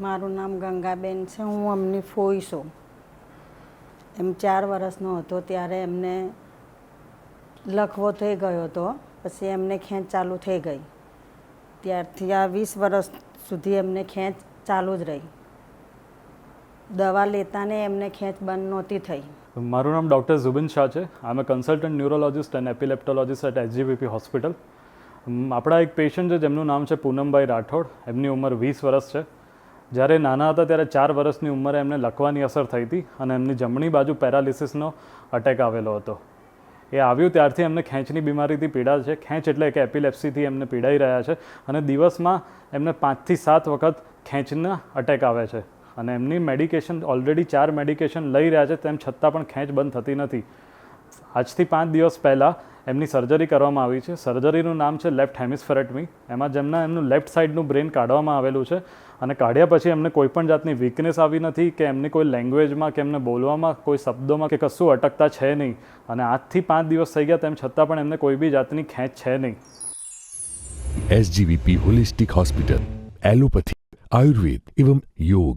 મારું નામ ગંગાબેન છે, હું અમની ફોઈ છું. એમ ચાર વર્ષનો હતો ત્યારે એમને લખવો થઈ ગયો હતો, પછી એમને ખેંચ ચાલુ થઈ ગઈ. ત્યારથી આ વીસ વર્ષ સુધી એમને ખેંચ ચાલુ જ રહી. દવા લેતાને એમને ખેંચ બંધ નહોતી થઈ. મારું નામ ડૉક્ટર ઝુબિન શાહ છે. I am consultant neurologist and epileptologist at SGVP hospital આપણા એક પેશન્ટ છે, જેમનું નામ છે પૂનમભાઈ રાઠોડ. એમની ઉંમર વીસ વર્ષ છે. જ્યારે નાના હતા ત્યારે ચાર વર્ષની ઉંમરે એમને લખવાની અસર થઈ હતી અને એમની જમણી બાજુ પેરાલિસિસનો અટેક આવેલો હતો. એ આવ્યું ત્યારથી એમને ખેંચની બીમારીથી પીડા છે. ખેંચ એટલે કે એપિલેપ્સીથી એમને પીડાઈ રહ્યા છે અને દિવસમાં એમને પાંચથી સાત વખત ખેંચના અટેક આવે છે. અને એમની મેડિકેશન ઓલરેડી ચાર મેડિકેશન લઈ રહ્યા છે, તેમ છતાં પણ ખેંચ બંધ થતી નથી. આજથી પાંચ દિવસ પહેલાં એમની સર્જરી કરવામાં આવી છે. સર્જરીનું નામ છે લેફ્ટ હેમિસ્ફેરેટમી એમાં જેમના એમનું લેફ્ટ સાઇડનું બ્રેન કાઢવામાં આવેલું છે અને કાઢ્યા પછી એમને કોઈ પણ જાતની વીકનેસ આવી નથી કે એમની કોઈ લેંગ્વેજમાં કે એમને બોલવામાં કોઈ શબ્દોમાં કે કશું અટકતા છે નહીં. અને આજથી પાંચ દિવસ થઈ ગયા તેમ છતાં પણ એમને કોઈ બી જાતની ખેંચ છે નહીં. SGVP holistic hospital allopathy Ayurveda એવં યોગ